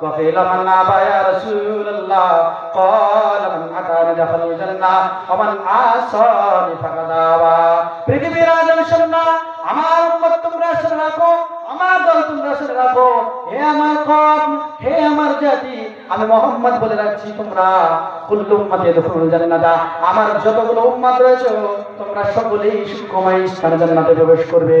কিলা মান নাবা ইয়া রাসূলুল্লাহ ক্বালা মান আতানি দাখালাল জান্নাহ ওয়া মান আসানি ফাকাদ আবা পৃথিবীর আদম শুননা আমার উম্মত তোমরা শুনে রাখো, আমার দল তোমরা শুনে রাখো। হে আমার কম, হে আমার জাতি, আমি মোহাম্মদ বলে রাখছি তোমরা। কুল্লু উম্মতি ইয়াদখুলুল জান্নাতা, আমার যতগুলো উম্মত রয়েছে, তোমরা সকলেই সুখময় স্থানে জান্নাতে প্রবেশ করবে।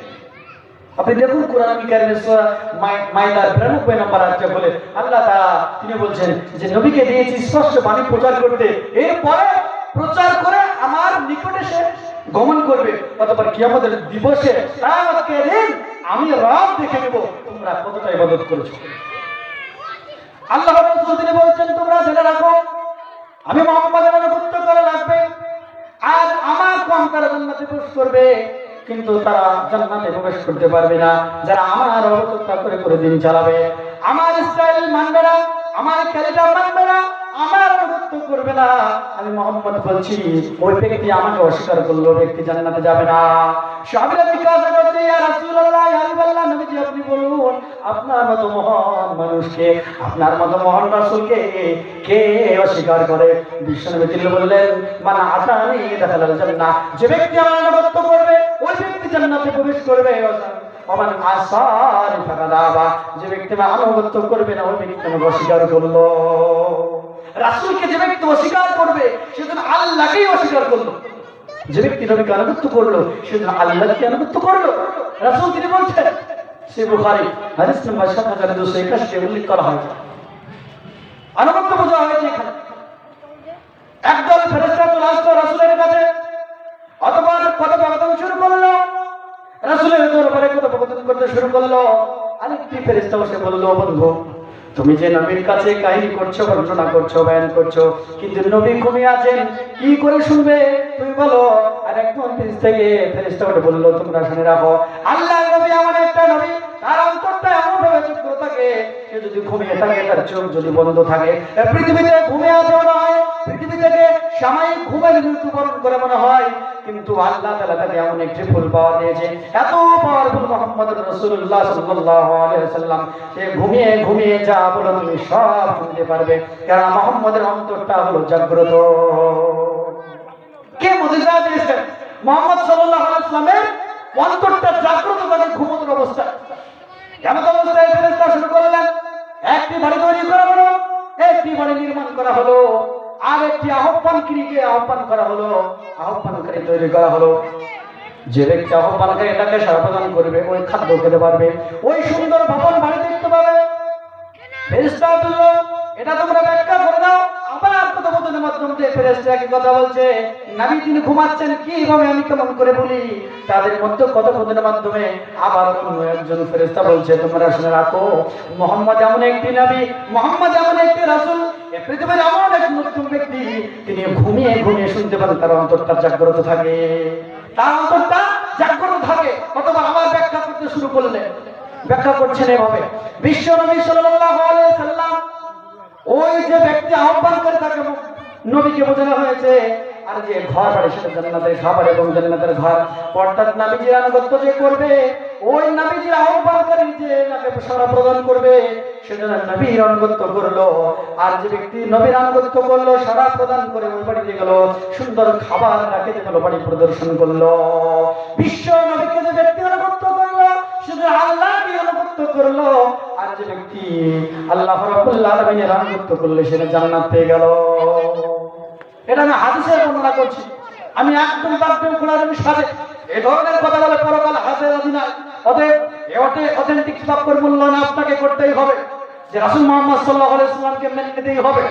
আপনি দেখুন কোরআন কারিমের সূরা মাই- মাইদার 92 নম্বর আয়াতে বলে, আল্লাহ তাআলা তিনি বলছেন যে নবীকে দিয়েছি স্পষ্ট বাণী প্রচার করতে। এরপরে প্রচার করে আমার নিকটে সে গমন করবে। অতঃপর কিয়ামতের দিবসে কিয়ামতকে দিন আমি রব দেখে নেব, তোমরা কতটা ইবাদত করেছ। আল্লাহ রাসূল তিনি বলছেন, তোমরা জেনে রাখো, আমি মোহাম্মদের আনুগত্য করা লাগবে, আর আমার কম তারা জান্নাতে প্রবেশ করবে? কিন্তু তারা জান্নাতে প্রবেশ করতে পারবে না। যারা আমার অবতত্তা করে করে দিন চালাবে, আমার স্টাইল মানবে না, আমার ক্যালিটা মানবে না না। না। আপনার মতো মহান মানুষকে, আপনার কে অস্বীকার করে? বিশ্বনবী তিনি বললেন, মান আতানি দাখালাল জান্নাহ। যে ব্যক্তি আমার করবে জান্নাতে প্রবেশ করবে আসারি ফাকাদাবা। যে ব্যক্তি আনুগত্য করবে না, ওই ব্যক্তি অস্বীকার করল। রাসূলকে যে ব্যক্তি অস্বীকার করবে সে যেন আল্লাহকেই অস্বীকার করল। যে ব্যক্তি আনুগত্য করল সে যেন আল্লাহকে আনুগত্য করল। রাসূল তিনি বলছেন, সে হাদিস নম্বর সাত হাজার দুশো একাশি উল্লেখ করা আনুগত্য বোঝা হয়েছে এখানে। একদল ফেরেশতা চলে কাছে অথবা কথোপকথন শুরু করল। রাসূলের দরবারে কথোপকথন করতে শুরু করল। আরেকটি ফেরেশতা বসে বলল, বন্ধু, তুমি যে নবীর কাছে কাহিনী করছ, বর্ণনা করছ, বয়ান করছ, কিন্তু নবী ঘুমিয়ে আছেন, কি করে শুনবে? তুমি বলো। আর একজন ফেরেশ থেকে ফেরেশতা উঠে বলল, তোমরা শুনে রাখো আল্লাহ নবী আমার একটা নবী, তার অন্তরটা এমন ভাবে থাকে, সে যদি ঘুমিয়ে থাকে, তার চোখ যদি বন্ধ থাকে পৃথিবীতে ঘুমিয়ে আছে সাময়িক ঘুমের মৃত্যুবরণ করে মনে হয়, কিন্তু আল্লাহ তাআলা তাকে এমন একটি ফুল পাওয়ার দিয়েছে। এত পাওয়ারফুল মোহাম্মদ আলাইহি ওয়াসাল্লাম, সে ঘুমিয়ে ঘুমিয়ে যা বলো তুমি সব শুনতে পারবে। কারণ মোহাম্মদের অন্তরটা হলো জাগ্রত। কে মুজিজা দিয়েছেন? মোহাম্মদ সাল্লাল্লাহু আলাইহি ওয়াসাল্লামের অন্তরটা জাগ্রত থাকে ঘুমন্ত অবস্থায় আহ্বান করা হলো তৈরি করা হলো। যে ব্যক্তি এটাকে করবে, ওই খাদ্য খেতে পারবে। ওই সুন্দর ভবন বাড়ি দেখতে পাবে। আমি করে বলি? তাদের আবার একজন বলছে, তোমরা শুনে রাখো, মোহাম্মদ এমন একটি নবী, মোহাম্মদ এমন একটি রাসূল পৃথিবীর এমন নতুন ব্যক্তি, তিনি ঘুমিয়ে ঘুমিয়ে শুনতে পারেন, তার অন্তরটা জাগ্রত থাকে। তার অন্তরটা জাগ্রত থাকে। অথবা আবার ব্যাখ্যা করতে শুরু করলেন। ব্যাখ্যা করছেন এভাবে। বিশ্ব নবী সাল্লাম ওই যে ব্যক্তি আহ্বান করে তাকে নবীকে বোঝানো হয়েছে, আর যে ঘর বাড়ি সেটা জান্নাতের খাবার এবং জান্নাতের ঘর। অর্থাৎ নবীজির আনুগত্য যে করবে ওই নবীজির আহ্বানকারী যে নাকে সারা প্রদান করবে। সেটা নবীর আনুগত্য করল। আর যে ব্যক্তি নবীর আনুগত্য করল সারা প্রদান করে ওই বাড়িতে গেল, সুন্দর খাবার রাখে গেল, বাড়ি প্রদর্শন করল। বিশ্ব নবীকে যে ব্যক্তি করল শুধু আল্লাহকে আনুগত্য করল, আর যে ব্যক্তি আল্লাহ রাব্বুল আলামিনের আনুগত্য করলে সেটা জান্নাত পেয়ে গেল। এটা আমি হাদিসের বর্ণনা করছি। আমি একদম বাধ্যম কোরআনের সাথে এ ধরনের কথা বলে পরকাল হাতে আপনাকে করতেই হবে। যে রাসূল মুহাম্মদ সাল্লাল্লাহু আলাইহি সাল্লামকে মেনে নিতেই হবে।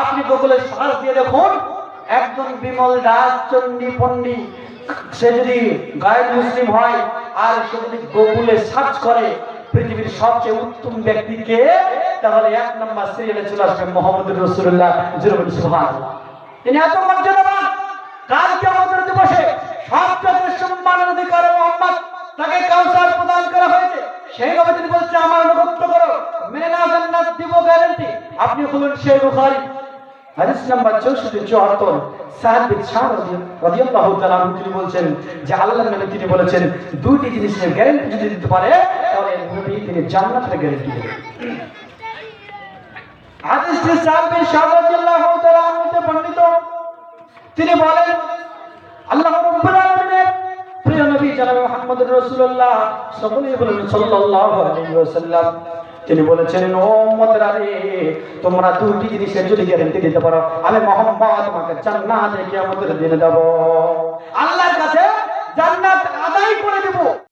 আপনি গুগলে সার্চ দিয়ে দেখুন, একজন বিমল দাস চণ্ডী পণ্ডী, সে যদি গায়ের মুসলিম হয়, আর সে যদি গুগলে সার্চ করে পৃথিবীর সবচেয়ে উত্তম ব্যক্তিকে, তাহলে এক নম্বর সিরিয়ালে চলে আসবে মোহাম্মদ রসুল্লাহ জিরবিন সুবহানাল্লাহ। তিনি এত মর্যাদাবান কালকে আমাদের দিবসে সবচেয়ে সম্মানের অধিকারে মোহাম্মদ, তাকে করা হয়েছে সেই ভাবে তিনি বলছে, আমার করো। মেনে জান্নাত দিব গ্যারান্টি আপনি খুলুন সেই বুখারী। হাদিস নাম্বার তিনি বলছেন যে আল্লাহ নবী তিনি বলেছেন দুটি জিনিসের গ্যারান্টি যদি দিতে পারে, তাহলে নবী তিনি জান্নাতের গ্যারান্টি দেবেন। হাদিসটি সাহেব শাহ তাআলা বর্ণিত, তিনি বলেন, আল্লাহ রাব্বুল আলামিনের প্রিয় নবী সকলেই বলেন তিনি বলেছেন, ও তোমরা দুটি জিনিসের যদি গ্যারান্টি দিতে পারো, আমি মোহাম্মদ তোমাকে জান্নাতে দেব। আল্লাহর কাছে জান্নাত আদায় করে দেব।